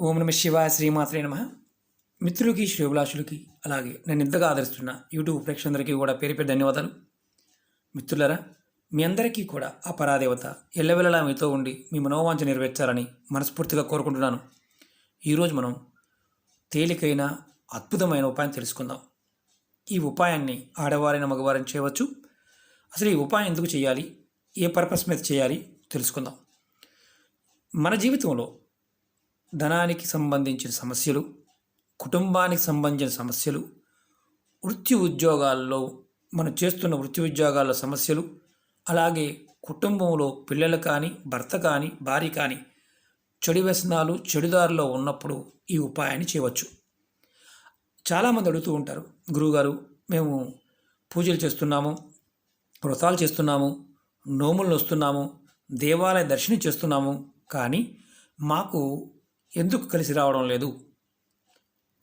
ఓం నమ శివాయ శ్రీమాత్రే నమ. మిత్రులకి శ్రేభిలాషులకి అలాగే నన్ను ఇంతగా ఆదరిస్తున్న యూట్యూబ్ ప్రేక్షకులందరికీ కూడా పేరు పేరు ధన్యవాదాలు. మిత్రులరా మీ అందరికీ కూడా ఆ పరాదేవత ఎల్లవెల్లలా మీతో ఉండి మీ మనోవాంఛ నెరవేర్చాలని మనస్ఫూర్తిగా కోరుకుంటున్నాను. ఈరోజు మనం తేలికైన అద్భుతమైన ఉపాయం తెలుసుకుందాం. ఈ ఉపాయాన్ని ఆడవారైన మగవారిని చేయవచ్చు. అసలు ఈ ఉపాయం ఎందుకు చేయాలి? ఏ పర్పస్ మీద చేయాలి? తెలుసుకుందాం. మన జీవితంలో ధనానికి సంబంధించిన సమస్యలు కుటుంబానికి సంబంధించిన సమస్యలు వృత్తి ఉద్యోగాల్లో మనం చేస్తున్న వృత్తి ఉద్యోగాల్లో సమస్యలు అలాగే కుటుంబంలో పిల్లలు కానీ భర్త కానీ భార్య కానీ చెడు వ్యసనాలు చెడుదారిలో ఉన్నప్పుడు ఈ ఉపాయాన్ని చేయవచ్చు. చాలామంది అడుగుతూ ఉంటారు గురువుగారు మేము పూజలు చేస్తున్నాము వ్రతాలు చేస్తున్నాము నోములు వస్తున్నాము దేవాలయ దర్శనం చేస్తున్నాము కానీ మాకు ఎందుకు కలిసి రావడం లేదు?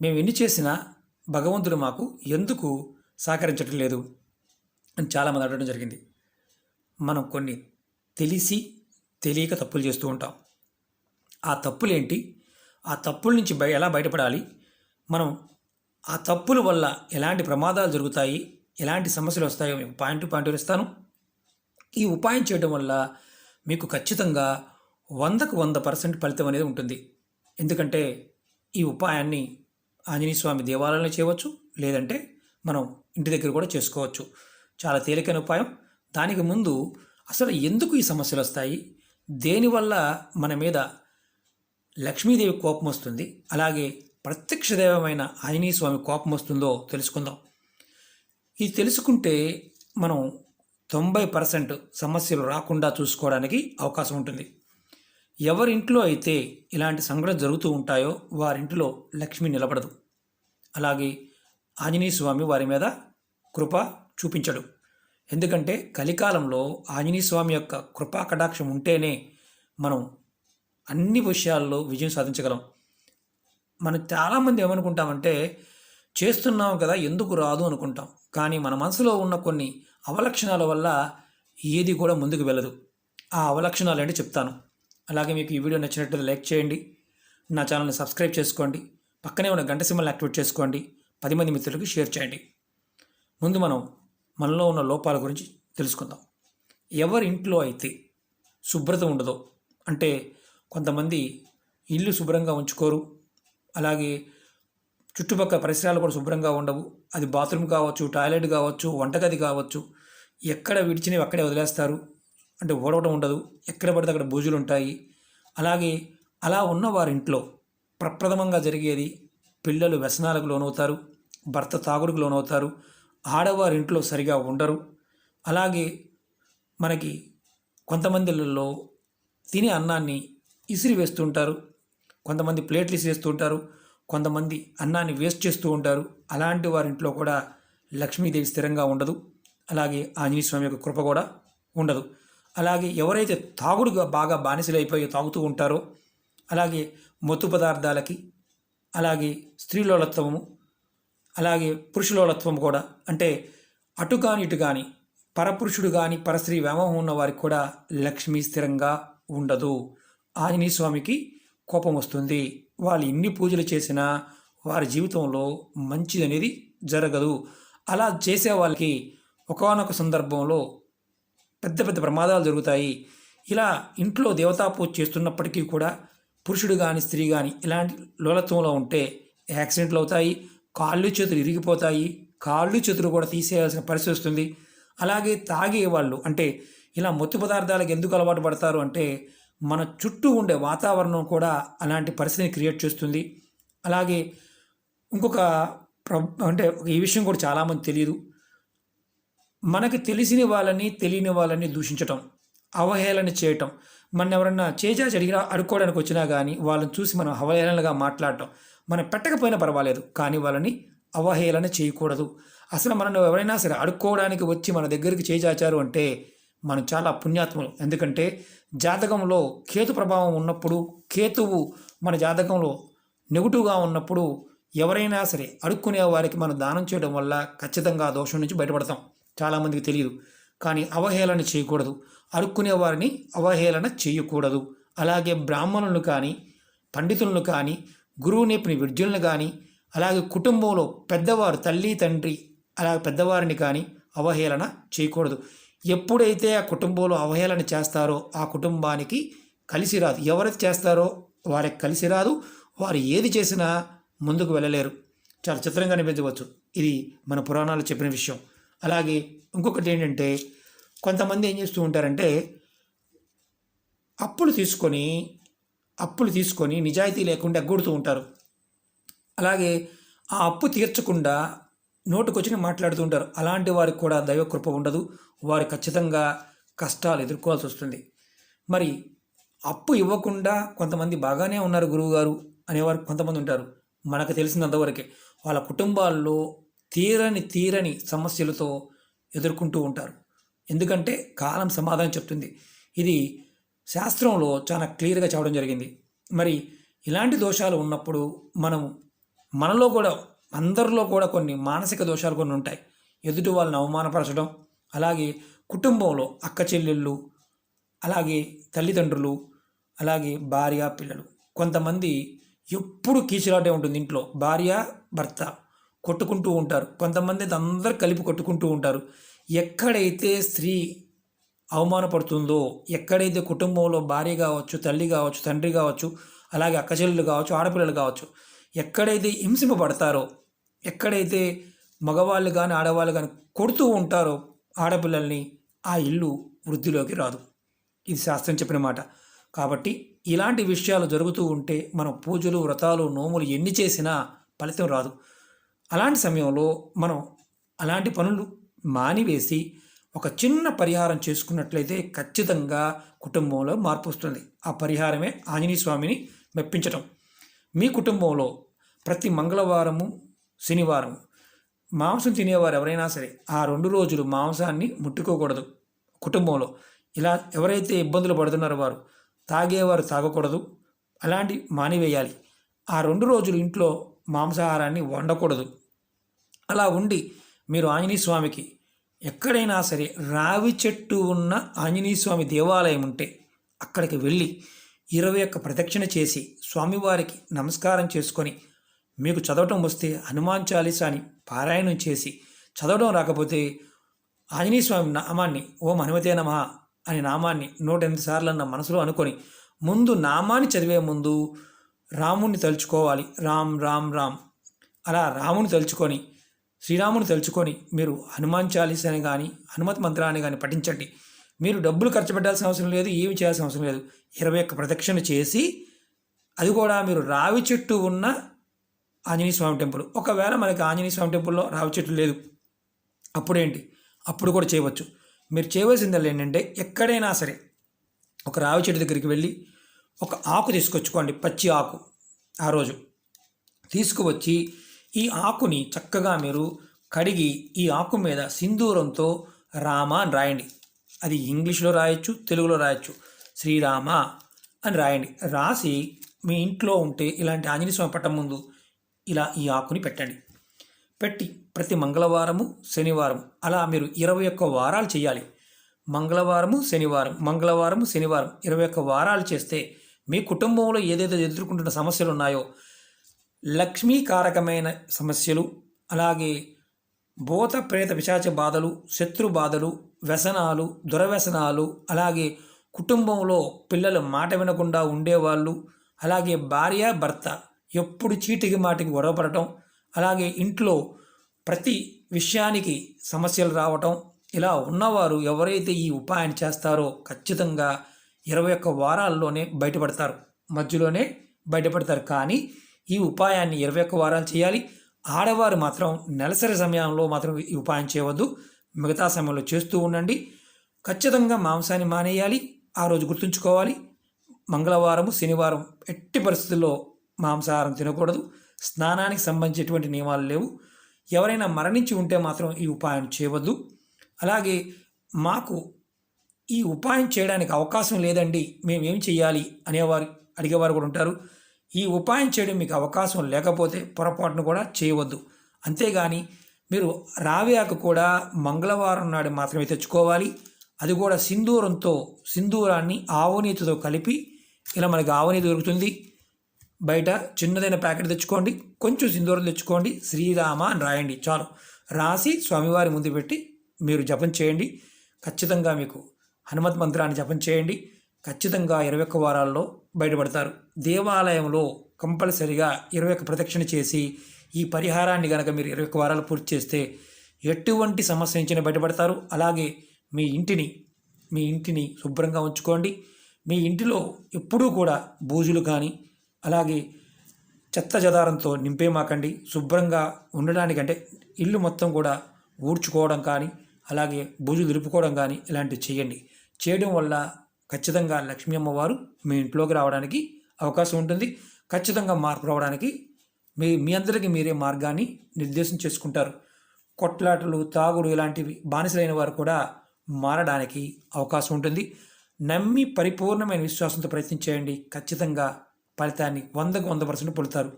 మేము ఎన్ని చేసినా భగవంతుడు మాకు ఎందుకు సహకరించటం లేదు? అని చాలామంది అడగడం జరిగింది. మనం కొన్ని తెలిసి తెలియక తప్పులు చేస్తూ ఉంటాం. ఆ తప్పులేంటి? ఆ తప్పుల నుంచి బయ ఎలా బయటపడాలి? మనం ఆ తప్పుల వల్ల ఎలాంటి ప్రమాదాలు జరుగుతాయి? ఎలాంటి సమస్యలు వస్తాయో మీకు పాయింట్ టు పాయింట్ ఇస్తాను ఈ ఉపాయం చేయడం వల్ల మీకు ఖచ్చితంగా వందకు వంద పర్సెంట్ ఫలితం అనేది ఉంటుంది. ఎందుకంటే ఈ ఉపాయాన్ని ఆంజనేయ స్వామి దేవాలయంలో చేయవచ్చు లేదంటే మనం ఇంటి దగ్గర కూడా చేసుకోవచ్చు. చాలా తేలికైన ఉపాయం. దానికి ముందు అసలు ఎందుకు ఈ సమస్యలు వస్తాయి? దేనివల్ల మన మీద లక్ష్మీదేవి కోపం వస్తుంది? అలాగే ప్రత్యక్ష దైవమైన ఆంజనేయ స్వామి కోపం వస్తుందో తెలుసుకుందాం. ఇది తెలుసుకుంటే మనం తొంభై పర్సెంట్ సమస్యలు రాకుండా చూసుకోవడానికి అవకాశం ఉంటుంది. ఎవరింట్లో అయితే ఇలాంటి సంఘటన జరుగుతూ ఉంటాయో వారింటిలో లక్ష్మి నిలబడదు. అలాగే ఆంజనేయ స్వామి వారి మీద కృప చూపించడు. ఎందుకంటే కలికాలంలో ఆంజనేయ స్వామి యొక్క కృపా కటాక్షం ఉంటేనే మనం అన్ని విషయాల్లో విజయం సాధించగలం. మనం చాలామంది ఏమనుకుంటామంటే చేస్తున్నాం కదా ఎందుకు రాదు అనుకుంటాం. కానీ మన మనసులో ఉన్న కొన్ని అవలక్షణాల వల్ల ఏది కూడా ముందుకు వెళ్ళదు. ఆ అవలక్షణాలు అంటే చెప్తాను. అలాగే మీకు ఈ వీడియో నచ్చినట్లయితే లైక్ చేయండి. నా ఛానల్ని సబ్స్క్రైబ్ చేసుకోండి. పక్కనే ఉన్న గంట సింబల్ని యాక్టివేట్ చేసుకోండి. పది మంది మిత్రులకు షేర్ చేయండి. ముందు మనం మనలో ఉన్న లోపాల గురించి తెలుసుకుందాం. ఎవరి ఇంట్లో అయితే శుభ్రత ఉండదో అంటే కొంతమంది ఇల్లు శుభ్రంగా ఉంచుకోరు అలాగే చుట్టుపక్కల పరిసరాలు కూడా శుభ్రంగా ఉండవు. అది బాత్రూమ్ కావచ్చు టాయిలెట్ కావచ్చు వంటగది కావచ్చు ఎక్కడ విడిచినవి అక్కడే వదిలేస్తారు. అంటే ఓడవడం ఉండదు. ఎక్కడ పడితే అక్కడ బూజులు ఉంటాయి. అలాగే అలా ఉన్న వారింట్లో ప్రప్రథమంగా జరిగేది పిల్లలు వ్యసనాలకు లోనవుతారు భర్త తాగుడుకు లోనవుతారు ఆడవారి ఇంట్లో సరిగా ఉండరు. అలాగే మనకి కొంతమందిలో తినే అన్నాన్ని ఇసిరి వేస్తుంటారు కొంతమంది ప్లేట్లు ఇసిరేస్తూ ఉంటారు కొంతమంది అన్నాన్ని వేస్ట్ చేస్తూ ఉంటారు. అలాంటి వారింట్లో కూడా లక్ష్మీదేవి స్థిరంగా ఉండదు. అలాగే ఆంజనేయ స్వామి యొక్క కృప కూడా ఉండదు. అలాగే ఎవరైతే తాగుడుగా బాగా బానిసలైపోయి తాగుతూ ఉంటారో అలాగే మత్తు పదార్థాలకి అలాగే స్త్రీలోలత్వము అలాగే పురుషులోలత్వం కూడా అంటే అటు కాని ఇటు కానీ పరపురుషుడు కానీ పరస్త్రీ వ్యామోహం ఉన్న వారికి కూడా లక్ష్మి స్థిరంగా ఉండదు. ఆంజనేయ స్వామికి కోపం వస్తుంది. వాళ్ళు ఎన్ని పూజలు చేసినా వారి జీవితంలో మంచిది అనేది జరగదు. అలా చేసే వాళ్ళకి ఒకనొక సందర్భంలో పెద్ద పెద్ద ప్రమాదాలు జరుగుతాయి. ఇలా ఇంట్లో దేవతా పూజ చేస్తున్నప్పటికీ కూడా పురుషుడు కానీ స్త్రీ కానీ ఇలాంటి లోలత్వంలో ఉంటే యాక్సిడెంట్లు అవుతాయి కాళ్ళు చేతులు ఇరిగిపోతాయి కాళ్ళు చేతులు కూడా తీసేయాల్సిన పరిస్థితి వస్తుంది. అలాగే తాగే వాళ్ళు అంటే ఇలా మత్తు పదార్థాలకు ఎందుకు అలవాటు పడతారు అంటే మన చుట్టూ ఉండే వాతావరణం కూడా అలాంటి పరిస్థితిని క్రియేట్ చేస్తుంది. అలాగే ఇంకొక ప్ర అంటే ఈ విషయం కూడా చాలామంది తెలియదు. మనకి తెలిసిన వాళ్ళని తెలియని వాళ్ళని దూషించటం అవహేళన చేయటం. మన ఎవరన్నా చేజా అడిగినా అడుక్కోవడానికి వచ్చినా కానీ వాళ్ళని చూసి మనం అవహేళనగా మాట్లాడటం. మనం పెట్టకపోయినా పర్వాలేదు కానీ వాళ్ళని అవహేళన చేయకూడదు. అసలు మనం ఎవరైనా సరే అడుక్కోవడానికి వచ్చి మన దగ్గరికి చేజాచారు అంటే మనం చాలా పుణ్యాత్ములు. ఎందుకంటే జాతకంలో కేతు ప్రభావం ఉన్నప్పుడు కేతువు మన జాతకంలో నెగిటివ్గా ఉన్నప్పుడు ఎవరైనా సరే అడుక్కునే వారికి మనం దానం చేయడం వల్ల ఖచ్చితంగా దోషం నుంచి బయటపడతాం. చాలామందికి తెలియదు. కానీ అవహేళన చేయకూడదు. అరుక్కునే వారిని అవహేళన చేయకూడదు. అలాగే బ్రాహ్మణులను కానీ పండితులను కానీ గురువు నేర్పిన విద్యులను కానీ అలాగే కుటుంబంలో పెద్దవారు తల్లి తండ్రి అలాగే పెద్దవారిని కానీ అవహేళన చేయకూడదు. ఎప్పుడైతే ఆ కుటుంబంలో అవహేళన చేస్తారో ఆ కుటుంబానికి కలిసి రాదు. ఎవరైతే చేస్తారో వారికి కలిసి రాదు. వారు ఏది చేసినా ముందుకు వెళ్ళలేరు. చాలా చిత్రంగా అనిపించవచ్చు. ఇది మన పురాణాలు చెప్పిన విషయం. అలాగే ఇంకొకటి ఏంటంటే కొంతమంది ఏం చేస్తూ ఉంటారంటే అప్పులు తీసుకొని అప్పులు తీసుకొని నిజాయితీ లేకుండా ఎగ్గొడుతూ ఉంటారు. అలాగే ఆ అప్పు తీర్చకుండా నోటుకొచ్చి మాట్లాడుతూ ఉంటారు. అలాంటి వారికి కూడా దైవకృప ఉండదు. వారు ఖచ్చితంగా కష్టాలు ఎదుర్కోవాల్సి వస్తుంది. మరి అప్పు ఇవ్వకుండా కొంతమంది బాగానే ఉన్నారు గురువుగారు అనేవారు కొంతమంది ఉంటారు. మనకు తెలిసినంతవరకే వాళ్ళ కుటుంబాల్లో తీరని తీరని సమస్యలతో ఎదుర్కొంటూ ఉంటారు. ఎందుకంటే కాలం సమాధానం చెప్తుంది. ఇది శాస్త్రంలో చాలా క్లియర్గా చెప్పడం జరిగింది. మరి ఇలాంటి దోషాలు ఉన్నప్పుడు మనం మనలో కూడా అందరిలో కూడా కొన్ని మానసిక దోషాలు కొన్ని ఉంటాయి. ఎదుటి వాళ్ళని అవమానపరచడం అలాగే కుటుంబంలో అక్క చెల్లెళ్ళు అలాగే తల్లిదండ్రులు అలాగే భార్య పిల్లలు. కొంతమంది ఎప్పుడు కీచులాటే ఉంటుంది ఇంట్లో. భార్య భర్త. కొట్టుకుంటూ ఉంటారు. కొంతమంది అయితే అందరు కలిపి కొట్టుకుంటూ ఉంటారు. ఎక్కడైతే స్త్రీ అవమానపడుతుందో ఎక్కడైతే కుటుంబంలో భార్య కావచ్చు తల్లి కావచ్చు తండ్రి కావచ్చు అలాగే అక్కచెల్లెలు కావచ్చు ఆడపిల్లలు కావచ్చు ఎక్కడైతే హింసింపబడతారో ఎక్కడైతే మగవాళ్ళు కానీ ఆడవాళ్ళు కానీ కొడుతూ ఉంటారో ఆడపిల్లల్ని ఆ ఇల్లు వృద్ధిలోకి రాదు. ఇది శాస్త్రం చెప్పిన మాట. కాబట్టి ఇలాంటి విషయాలు జరుగుతూ ఉంటే మనం పూజలు వ్రతాలు నోములు ఎన్ని చేసినా ఫలితం రాదు. అలాంటి సమయంలో మనం అలాంటి పనులు మానివేసి ఒక చిన్న పరిహారం చేసుకున్నట్లయితే ఖచ్చితంగా కుటుంబంలో మార్పు వస్తుంది. ఆ పరిహారమే ఆంజనేయ స్వామిని మెప్పించటం. మీ కుటుంబంలో ప్రతి మంగళవారము శనివారం మాంసం తినేవారు ఎవరైనా సరే ఆ రెండు రోజులు మాంసాన్ని ముట్టుకోకూడదు. కుటుంబంలో ఇలా ఎవరైతే ఇబ్బందులు పడుతున్నారో వారు తాగేవారు తాగకూడదు. అలాంటి మానివేయాలి. ఆ రెండు రోజులు ఇంట్లో మాంసాహారాన్ని వండకూడదు. అలా ఉండి మీరు ఆంజనేయ స్వామికి ఎక్కడైనా సరే రావి చెట్టు ఉన్న ఆంజనేయ స్వామి దేవాలయం ఉంటే అక్కడికి వెళ్ళి ఇరవై ఒక్క ప్రదక్షిణ చేసి స్వామివారికి నమస్కారం చేసుకొని మీకు చదవటం వస్తే హనుమాన్ చాలీసాని పారాయణం చేసి చదవడం రాకపోతే ఆంజనేయ స్వామి నామాన్ని ఓం హనుమతే నమ అనే నామాన్ని నూట ఎనిమిది సార్లు అన్న మనసులో అనుకొని ముందు నామాన్ని చదివే ముందు రాముణ్ణి తలుచుకోవాలి. రామ్ రామ్ రామ్. అలా రాముని తలుచుకొని శ్రీరాముని తలుచుకొని మీరు హనుమాన్ చాలీసాని కానీ హనుమత్ మంత్రాన్ని కానీ పఠించండి. మీరు డబ్బులు ఖర్చు పెట్టాల్సిన అవసరం లేదు ఏమి చేయాల్సిన అవసరం లేదు. ఇరవై ఒక్క ప్రదక్షిణ చేసి అది కూడా మీరు రావి చెట్టు ఉన్న ఆంజనేయ స్వామి టెంపుల్. ఒకవేళ మనకి ఆంజనేయ స్వామి టెంపుల్లో రావి చెట్టు లేదు అప్పుడేంటి? అప్పుడు కూడా చేయవచ్చు. మీరు చేయవలసిందల్లా ఏంటంటే ఎక్కడైనా సరే ఒక రావి చెట్టు దగ్గరికి వెళ్ళి ఒక ఆకు తీసుకొచ్చుకోండి పచ్చి ఆకు. ఆ రోజు తీసుకువచ్చి ఈ ఆకుని చక్కగా మీరు కడిగి ఈ ఆకు మీద సింధూరంతో రామ అని రాయండి. అది ఇంగ్లీష్లో రాయొచ్చు తెలుగులో రాయొచ్చు. శ్రీరామ అని రాయండి. రాసి మీ ఇంట్లో ఉంటే ఇలాంటి ఆంజనేయ స్వామి పట్టం ముందు ఇలా ఈ ఆకుని పెట్టండి. పెట్టి ప్రతి మంగళవారము శనివారం అలా మీరు ఇరవై ఒక్క వారాలు చేయాలి. మంగళవారము శనివారం మంగళవారము శనివారం ఇరవై ఒక్క వారాలు చేస్తే మీ కుటుంబంలో ఏదైతే ఎదుర్కొంటున్న సమస్యలు ఉన్నాయో లక్ష్మీకారకమైన సమస్యలు అలాగే భూత ప్రేత పిశాచ బాధలు శత్రు బాధలు వ్యసనాలు దురవ్యసనాలు అలాగే కుటుంబంలో పిల్లలు మాట వినకుండా ఉండేవాళ్ళు అలాగే భార్య భర్త ఎప్పుడు చీటికి మాటికి గొడవపడటం అలాగే ఇంట్లో ప్రతి విషయానికి సమస్యలు రావటం ఇలా ఉన్నవారు ఎవరైతే ఈ ఉపాయాన్ని చేస్తారో ఖచ్చితంగా ఇరవై ఒక్క వారాల్లోనే బయటపడతారు మధ్యలోనే బయటపడతారు. కానీ ఈ ఉపాయాన్ని ఇరవై ఒక్క వారాలు చేయాలి. ఆడవారు మాత్రం నెలసరి సమయంలో మాత్రం ఈ ఉపాయం చేయవద్దు. మిగతా సమయంలో చేస్తూ ఉండండి. ఖచ్చితంగా మాంసాన్ని మానేయాలి. ఆ రోజు గుర్తుంచుకోవాలి. మంగళవారము శనివారం ఎట్టి పరిస్థితుల్లో మాంసాహారం తినకూడదు. స్నానానికి సంబంధించినటువంటి నియమాలు లేవు. ఎవరైనా మరణించి ఉంటే మాత్రం ఈ ఉపాయం చేయవద్దు. అలాగే మాకు ఈ ఉపాయం చేయడానికి అవకాశం లేదండి. మేము ఏం చేయాలి అనేవారు అడిగేవారు కూడా ఉంటారు. ఈ ఉపాయం చేయడం మీకు అవకాశం లేకపోతే పొరపాటును కూడా చేయవద్దు. అంతేగాని మీరు రావి ఆకు కూడా మంగళవారం నాడు మాత్రమే తెచ్చుకోవాలి. అది కూడా సింధూరంతో సింధూరాన్ని ఆవునీతితో కలిపి ఇలా మనకి ఆవునీతి దొరుకుతుంది. బయట చిన్నదైన ప్యాకెట్ తెచ్చుకోండి. కొంచెం సింధూరం తెచ్చుకోండి. శ్రీరామ అని రాయండి. చాలు. రాసి స్వామివారి ముందు పెట్టి మీరు జపం చేయండి. ఖచ్చితంగా మీకు హనుమత్ మంత్రాన్ని జపం చేయండి. ఖచ్చితంగా ఇరవై ఒక్క వారాల్లో బయటపడతారు. దేవాలయంలో కంపల్సరిగా ఇరవై ఒక్క ప్రదక్షిణ చేసి ఈ పరిహారాన్ని కనుక మీరు ఇరవై ఒక్క వారాలు పూర్తి చేస్తే ఎటువంటి సమస్య నుంచి బయటపడతారు. అలాగే మీ ఇంటిని మీ ఇంటిని శుభ్రంగా ఉంచుకోండి. మీ ఇంటిలో ఎప్పుడూ కూడా బూజులు కానీ అలాగే చెత్త చెదారంతో నింపేమాకండి. శుభ్రంగా ఉండడానికంటే ఇల్లు మొత్తం కూడా ఊడ్చుకోవడం కానీ అలాగే బూజులు దులుపుకోవడం కానీ ఇలాంటివి చేయండి. చేయడం వల్ల ఖచ్చితంగా లక్ష్మీ అమ్మవారు మీ ఇంట్లోకి రావడానికి అవకాశం ఉంటుంది. ఖచ్చితంగా మార్పు రావడానికి మీ మీ అందరికీ మీరే మార్గాన్ని నిర్దేశం చేసుకుంటారు. కొట్లాటలు తాగుడు ఇలాంటివి బానిసలైన వారు కూడా మారడానికి అవకాశం ఉంటుంది. నమ్మి పరిపూర్ణమైన విశ్వాసంతో ప్రయత్నం చేయండి. ఖచ్చితంగా ఫలితాన్ని వందకు వంద పర్సెంట్ పొలుతారు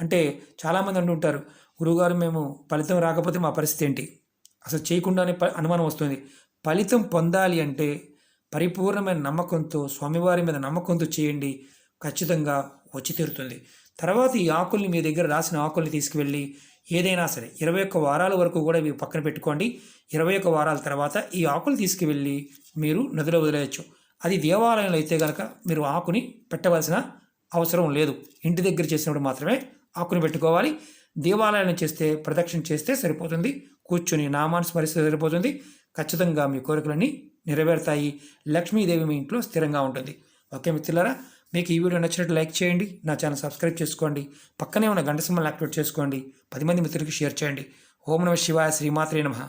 అంటే చాలామంది అంటుంటారు గురువుగారు మేము ఫలితం రాకపోతే మా పరిస్థితి ఏంటి? అసలు చేయకుండానే ప- అనుమానం వస్తుంది. ఫలితం పొందాలి అంటే పరిపూర్ణమైన నమ్మకంతో స్వామివారి మీద నమ్మకంతో చేయండి. ఖచ్చితంగా వచ్చి తీరుతుంది. తర్వాత ఈ ఆకుల్ని మీ దగ్గర రాసిన ఆకుల్ని తీసుకువెళ్ళి ఏదైనా సరే ఇరవై ఒక్క వారాల వరకు కూడా మీరు పక్కన పెట్టుకోండి. ఇరవై ఒక్క వారాల తర్వాత ఈ ఆకులు తీసుకువెళ్ళి మీరు నదిలో వదిలేయచ్చు. అది దేవాలయంలో అయితే కనుక మీరు ఆకుని పెట్టవలసిన అవసరం లేదు. ఇంటి దగ్గర చేసినప్పుడు మాత్రమే ఆకుని పెట్టుకోవాలి. దేవాలయాన్ని చేస్తే ప్రదక్షిణ చేస్తే సరిపోతుంది. కూర్చొని నామాన్ని స్మరిస్తే సరిపోతుంది. ఖచ్చితంగా మీ కోరికలన్నీ నెరవేరుతాయి. లక్ష్మీదేవి మీ ఇంట్లో స్థిరంగా ఉంటుంది. ఓకే మిత్రులారా? మీకు ఈ వీడియో నచ్చినట్టు లైక్ చేయండి. నా ఛానల్ సబ్స్క్రైబ్ చేసుకోండి. పక్కనే ఉన్న గంట సింబల్ యాక్టివేట్ చేసుకోండి. పది మంది మిత్రులకి షేర్ చేయండి. ఓం నమ శివాయ శ్రీమాత్రే నమః.